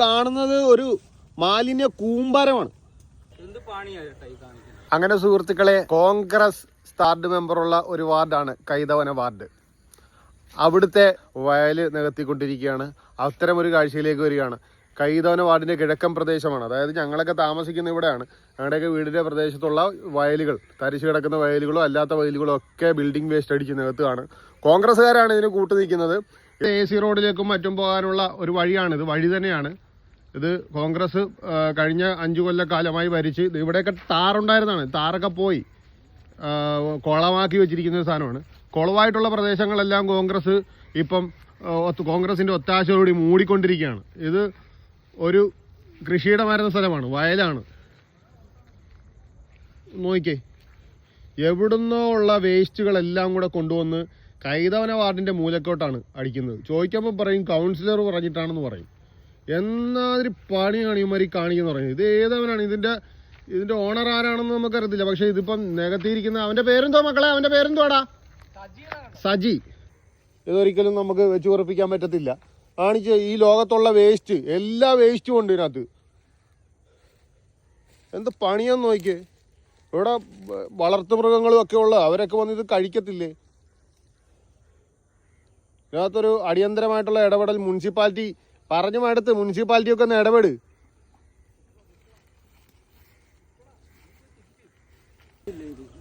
കാണുന്നത് ഒരു മാലിന്യ കൂമ്പാരമാണ്. അങ്ങനെ സുഹൃത്തുക്കളെ കോൺഗ്രസ് സ്റ്റാർഡ് മെമ്പറുള്ള ഒരു വാർഡാണ് കൈതവന വാർഡ്. അവിടുത്തെ വയൽ നികത്തിക്കൊണ്ടിരിക്കുകയാണ്. അത്തരം ഒരു കാഴ്ചയിലേക്ക് വരികയാണ്. കൈതവന വാർഡിന്റെ കിഴക്കൻ പ്രദേശമാണ്. അതായത് ഞങ്ങളൊക്കെ താമസിക്കുന്ന ഇവിടെയാണ്. ഞങ്ങളുടെയൊക്കെ വീടിന്റെ പ്രദേശത്തുള്ള വയലുകൾ തരിച്ചു കിടക്കുന്ന വയലുകളോ അല്ലാത്ത വയലുകളോ ഒക്കെ ബിൽഡിംഗ് വേസ്റ്റ് അടിച്ച് നികത്തുകയാണ്. കോൺഗ്രസ്സുകാരാണ് ഇതിന് കൂട്ടുനിൽക്കുന്നത്. എ സി റോഡിലേക്കും മറ്റും പോകാനുള്ള ഒരു വഴിയാണ് ഇത് വഴി തന്നെയാണ്. ഇത് കോൺഗ്രസ് കഴിഞ്ഞ അഞ്ചു കൊല്ലക്കാലമായി ഭരിച്ച് ഇവിടെയൊക്കെ താറുണ്ടായിരുന്നതാണ് താറൊക്കെ പോയി. കുളമാക്കി വെച്ചിരിക്കുന്ന ഒരു സാധനമാണ്. കുളമായിട്ടുള്ള പ്രദേശങ്ങളെല്ലാം കോൺഗ്രസ് ഇപ്പം കോൺഗ്രസിന്റെ ഒത്താശയോടി മൂടിക്കൊണ്ടിരിക്കുകയാണ്. ഇത് ഒരു കൃഷിയിടമായിരുന്ന സ്ഥലമാണ് വയലാണ്. നോക്കിക്കേ എവിടുന്നോ ഉള്ള വേസ്റ്റുകളെല്ലാം കൂടെ കൊണ്ടുവന്ന് കൈതവന വാർഡിന്റെ മൂലക്കോട്ടാണ് അടിക്കുന്നത്. ചോദിക്കുമ്പോൾ പറയും കൗൺസിലർ പറഞ്ഞിട്ടാണെന്ന് പറയും. എന്നാതിരി പണിയാണ് ഇവന്മാർ കാണിക്കുന്ന പറഞ്ഞു ഇത് ഏതവനാണ്? ഇതിന്റെ ഇതിന്റെ ഓണർ ആരാണെന്ന് നമുക്കറിയത്തില്ല. പക്ഷെ ഇതിപ്പം നികത്തിയിരിക്കുന്ന അവന്റെ പേരെന്തോ മക്കളെ? അവന്റെ പേരെന്തോടാ സജി. ഇതൊരിക്കലും നമുക്ക് വെച്ച് ഉറപ്പിക്കാൻ പറ്റത്തില്ല. കാണിച്ച് ഈ ലോകത്തുള്ള വേസ്റ്റ് എല്ലാ വേസ്റ്റും ഉണ്ട് ഇതിനകത്ത്. എന്ത് പണിയാന്ന് നോക്കിയേ. ഇവിടെ വളർത്തുമൃഗങ്ങളും ഒക്കെ ഉള്ള അവരൊക്കെ വന്ന് ഇത് കഴിക്കത്തില്ലേ? ഇതിനകത്തൊരു അടിയന്തരമായിട്ടുള്ള ഇടപെടൽ മുനിസിപ്പാലിറ്റി പറഞ്ഞു മടുത്ത് മുനിസിപ്പാലിറ്റി ഒക്കെ ഒന്ന് ഇടപെട്.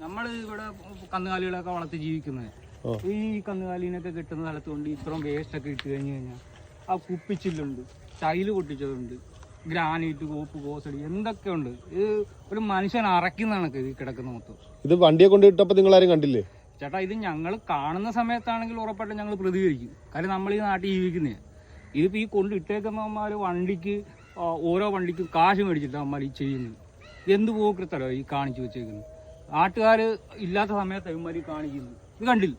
നമ്മൾ ഇവിടെ കന്നുകാലികളൊക്കെ വളർത്തി ജീവിക്കുന്നത്. ഈ കന്നുകാലിനൊക്കെ കിട്ടുന്ന സ്ഥലത്ത് കൊണ്ട് ഇത്രയും വേസ്റ്റ് ഒക്കെ ഇട്ട് കഴിഞ്ഞു കഴിഞ്ഞാൽ ആ കുപ്പിച്ചില്ലുണ്ട് ടൈൽ പൊട്ടിച്ചതുണ്ട് ഗ്രാനൈറ്റ് കോപ്പ് കോസടി എന്തൊക്കെ ഉണ്ട്. ഇത് ഒരു മനുഷ്യൻ അറയ്ക്കുന്നതാണ് ഇത് കിടക്കുന്ന മൊത്തം. ഇത് വണ്ടിയെ കൊണ്ട് ഇട്ടപ്പോൾ നിങ്ങൾ ആരും കണ്ടില്ലേ? ചേട്ടാ ഇത് ഞങ്ങൾ കാണുന്ന സമയത്താണെങ്കിൽ ഉറപ്പായിട്ടും ഞങ്ങൾ പ്രതികരിക്കും. കാര്യം നമ്മൾ ഈ നാട്ടിൽ ജീവിക്കുന്നേ. ഇതിപ്പോൾ ഈ കൊണ്ട് ഇട്ടേക്കുന്നവന്മാർ വണ്ടിക്ക് ഓരോ വണ്ടിക്കും കാശ് മേടിച്ചിട്ട് അവന്മാർ ഈ ചെയ്യുന്നത്. എന്ത് പോക്കൃത്തരോ ഈ കാണിച്ചു വെച്ചേക്കുന്നത് നാട്ടുകാർ ഇല്ലാത്ത സമയത്ത് അവന്മാർ ഈ കാണിക്കുന്നു. ഇത് കണ്ടില്ല?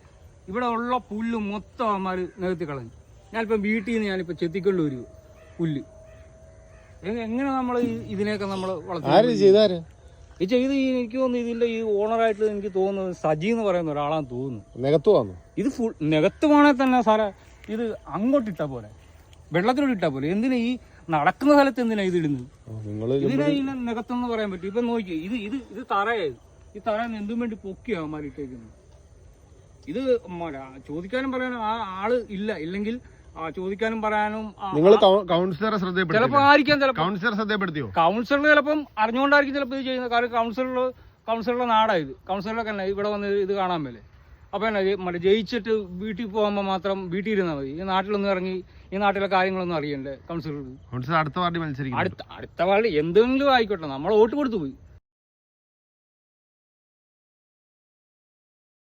ഇവിടെ ഉള്ള പുല്ല് മൊത്തം അവന്മാർ നികത്തി കളഞ്ഞു. ഞാനിപ്പം വീട്ടിൽ നിന്ന് ഞാനിപ്പോൾ ചെത്തിക്കൊണ്ട് വരും പുല്ല്. എങ്ങനെ നമ്മൾ ഇതിനെയൊക്കെ നമ്മൾ വളർത്തുന്നു ഈ ചെയ്ത് എനിക്ക് തോന്നുന്നു ഇതിന്റെ ഈ ഓണറായിട്ട് എനിക്ക് തോന്നുന്നത് സജി എന്ന് പറയുന്ന ഒരാളാന്ന് തോന്നുന്നു. നികത്തു വന്നു ഇത് ഫുൾ നികത്തുവാണെങ്കിൽ തന്നെ സാറേ ഇത് അങ്ങോട്ടിട്ട പോലെ വെള്ളത്തിലോട്ട് ഇട്ടാ പോലെ എന്തിനാ ഈ നടക്കുന്ന സ്ഥലത്ത് എന്തിനാ ഇത് ഇടുന്നത്? ഇതിനെ ഇതിനെ നികത്തെന്ന് പറയാൻ പറ്റും. ഇപ്പൊ നോക്കി ഇത് ഇത് ഇത് തറയായത് ഈ തറ എന്തും വേണ്ടി പൊക്കിയാ അവന്മാർ ഇട്ടേക്കുന്നത്. ഇത് ചോദിക്കാനും പറയാനും ആ ആൾ ഇല്ല. ഇല്ലെങ്കിൽ ചോദിക്കാനും പറയാനും നിങ്ങൾ കൗൺസിലറെ ചിലപ്പോ ആയിരിക്കാം ചിലപ്പോ. കൗൺസിലർ ശ്രദ്ധപ്പെടുത്തിയോ കൗൺസിലർ ചിലപ്പം അറിഞ്ഞുകൊണ്ടായിരിക്കും ചിലപ്പോൾ ഇത് ചെയ്യുന്നത്. കാരണം കൗൺസിലർ കൗൺസിലറുടെ നാടായത് കൗൺസിലറൊക്കെ തന്നെ ഇവിടെ വന്ന് ഇത് കാണാൻ മേലെ. അപ്പോൾ എന്നാ മറ്റേ ജയിച്ചിട്ട് വീട്ടിൽ പോകുമ്പോൾ മാത്രം വീട്ടിൽ ഇരുന്നാൽ മതി. ഈ നാട്ടിലൊന്നും ഇറങ്ങി ഈ നാട്ടിലെ കാര്യങ്ങളൊന്നും അറിയണ്ടേ കൗൺസിലർ അടുത്ത പാർട്ടി മത്സരിക്കും അടുത്ത അടുത്ത പാർട്ടി എന്തെങ്കിലും ആയിക്കോട്ടെ. നമ്മൾ വോട്ട് കൊടുത്തു പോയി.